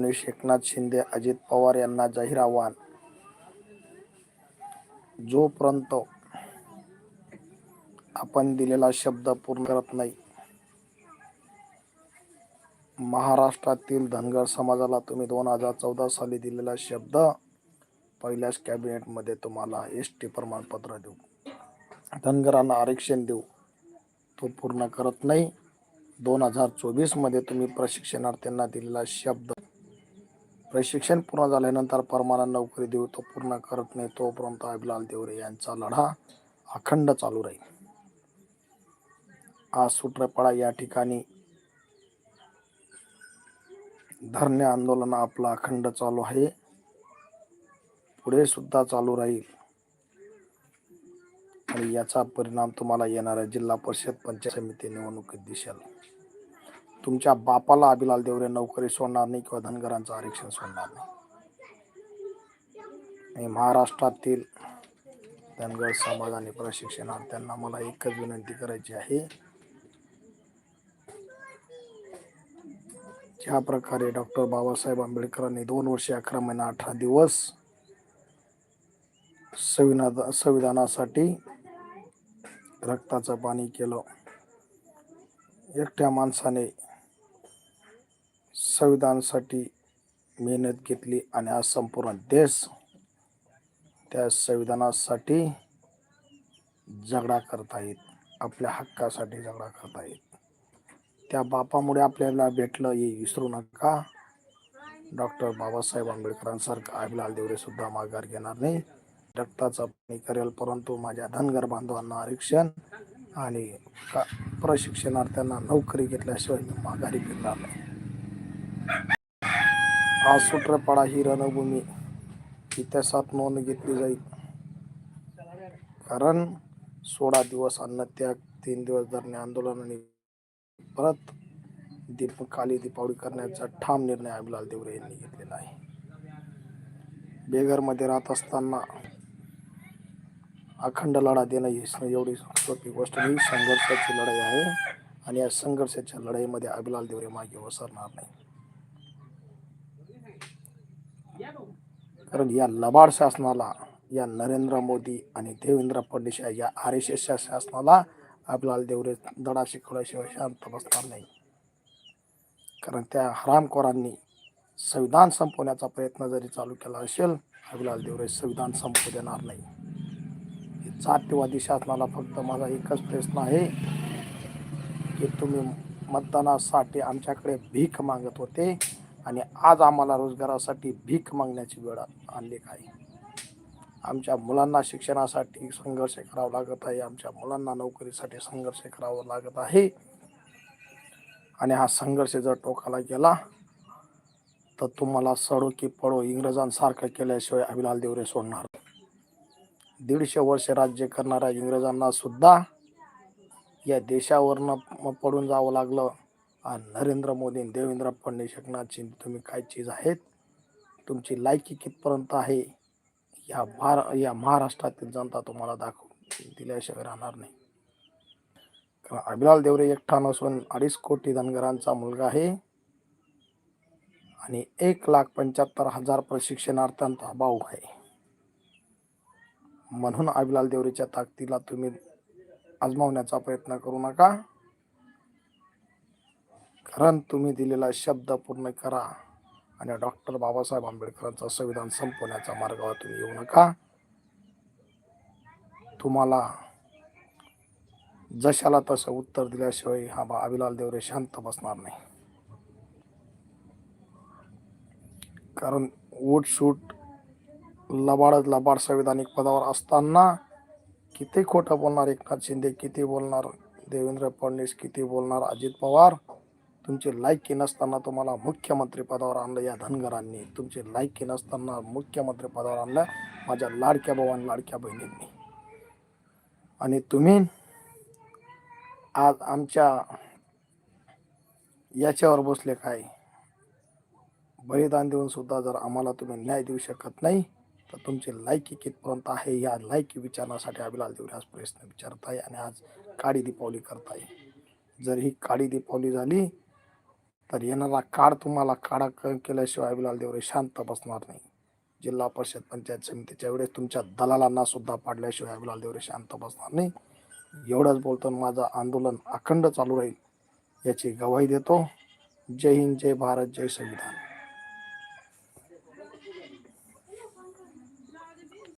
फडणवीस एकनाथ शिंदे अजित पवार यांना जाहीर आव्हान. जोपर्यंत आपण दिलेला शब्द पूर्ण करत नाही महाराष्ट्रातील धनगर समाजाला तुम्ही दोन हजार चौदा साली दिलेला शब्द पहिल्याच कॅबिनेटमध्ये तुम्हाला एस टी प्रमाणपत्र देऊ. धनगरांना आरक्षण देऊ. तो पूर्ण करत नाही. दोन हजार चोवीसमध्ये तुम्ही प्रशिक्षणार्थींना दिलेला शब्द प्रशिक्षण पूर्ण झाल्यानंतर परमानंद नोकरी देऊ तो पूर्ण करत नाही तोपर्यंत अभिलाल देवरे यांचा लढा अखंड चालू राहील. आज सूत्रपाडा या ठिकाणी धरणे आंदोलन आपलं अखंड चालू आहे. पुढे सुद्धा चालू राहील. आणि याचा परिणाम तुम्हाला येणाऱ्या जिल्हा परिषद पंचायत समिती निवडणुकीत दिसेल. तुमच्या बापाला अभिलाल देवरे नोकरी सोडणार नाही किंवा धनगरांचं आरक्षण सोडणार नाही. आणि महाराष्ट्रातील धनगर समाज आणि प्रशिक्षणार्थ्यांना मला एकच विनंती करायची आहे. ज्या प्रकारे डॉक्टर बाबासाहेब आंबेडकरांनी दोन वर्षे अकरा महिना अठरा दिवस संविधान संविधानासाठी रक्ताचं पाणी केलं. एकट्या माणसाने संविधानासाठी मेहनत घेतली आणि आज संपूर्ण देश त्या संविधानासाठी झगडा करतायत आपल्या हक्कासाठी झगडा करतायत त्या बापामुळे आपल्याला भेटलं हे विसरू नका. डॉक्टर बाबासाहेब आंबेडकरांसारखं अभिलाल देवरे सुद्धा माघार घेणार नाही. रक्ताचा पाणी करेल परंतु माझ्या धनगर बांधवांना आरक्षण आणि का प्रशिक्षणार्थ्यांना नोकरी घेतल्याशिवाय मी माघारी फिरणार नाही. आज सूत्रपाडा ही रणभूमी. इतिहासात नोंद घेतली जाईल. कारण सोळा दिवस अन्नत्याग तीन दिवस धरणे आंदोलन आणि परत दीप काली दीपावली करण्याचा ठाम निर्णय अभिलाल देवरे यांनी घेतलेला आहे. बेघरमध्ये राहत असताना अखंड लढा देणं ही एवढी सोपी गोष्ट नाही. संघर्षाची लढाई आहे आणि या संघर्षाच्या लढाईमध्ये अभिलाल देवरे मागे वसरणार नाही कारण या लबाड शासनाला या नरेंद्र मोदी आणि देवेंद्र फडणवीस या आर एस एसच्या शासनाला आपल्याला देवरे दडा शिकवल्याशिवाय शांत बसणार नाही. कारण त्या हरामखोरांनी संविधान संपवण्याचा प्रयत्न जरी चालू केला असेल अभिलाल देवरे संविधान संपू देणार नाही. जातीवादी शासनाला फक्त माझा एकच प्रश्न आहे की तुम्ही मतदानासाठी आमच्याकडे भीक मागत होते आणि आज आम्हाला रोजगारासाठी भीक मागण्याची वेळ आणली काय आमच्या मुलांना शिक्षणासाठी संघर्ष करावा लागत आहे. आमच्या मुलांना नोकरीसाठी संघर्ष करावा लागत आहे. आणि हा संघर्ष जर टोकाला गेला तर तुम्हाला सडो की पडो इंग्रजांसारखं केल्याशिवाय अभिलाल देवरे सोडणार दीडशे वर्ष राज्य करणाऱ्या इंग्रजांना सुद्धा या देशावरनं पडून जावं लागलं. आणि नरेंद्र मोदी देवेंद्र फडणवीस एकनाथ तुम्ही काय चीज आहेत? तुमची लायकी कितपर्यंत आहे? या भार या महाराष्ट्रातील जनता तुम्हाला दाखवून दिल्याशिवाय राहणार नाही. कारण अभिलाल देवरे एकटा नसून अडीच कोटी धनगरांचा मुलगा आहे. आणि एक लाख पंच्याहत्तर हजार प्रशिक्षणार्थ्यांचा भाऊ आहे. म्हणून अभिलाल देवरेच्या ताकदीला तुम्ही आजमावण्याचा प्रयत्न करू नका. कारण तुम्ही दिलेला शब्द पूर्ण करा. आणि डॉक्टर बाबासाहेब आंबेडकरांचं संविधान संपवण्याच्या मार्गावर तुम्ही येऊ नका. तुम्हाला जशाला तसं उत्तर दिल्याशिवाय हा बा अभिलाल देवरे शांत बसणार नाही. कारण उठ शूट लबाडच लबाड संविधानिक पदावर असताना किती खोटं बोलणार एकनाथ शिंदे किती बोलणार देवेंद्र फडणवीस किती बोलणार अजित पवार? तुमची लायकी नसताना तुम्हाला मुख्यमंत्री पदावर आणलं या धनगरांनी. तुमची लायकी नसताना मुख्यमंत्री पदावर आणलं माझ्या लाडक्या भावान लाडक्या बहिणींनी. आणि तुम्ही आज आमच्या याच्यावर बसले काय? बलिदान देऊन सुद्धा जर आम्हाला तुम्ही न्याय देऊ शकत नाही तर तुमची लायकी कितपर्यंत आहे? या लायकी विचारण्यासाठी अभिलाल देवरे आज प्रश्न विचारत आहे आणि आज काळी दीपावली करत आहे जर ही काळी दीपावली झाली तर येणारा काळ तुम्हाला काढा क- केल्याशिवाय अभिलाल देवरे शांत बसणार नाही. जिल्हा परिषद पंचायत समितीच्या वेळेस तुमच्या दलालांना सुद्धा पाडल्याशिवाय अभिलाल देवरे शांत बसणार नाही. एवढंच बोलतो आणि माझं आंदोलन अखंड चालू राहील याची गवाही देतो. जय हिंद जय भारत जय संविधान.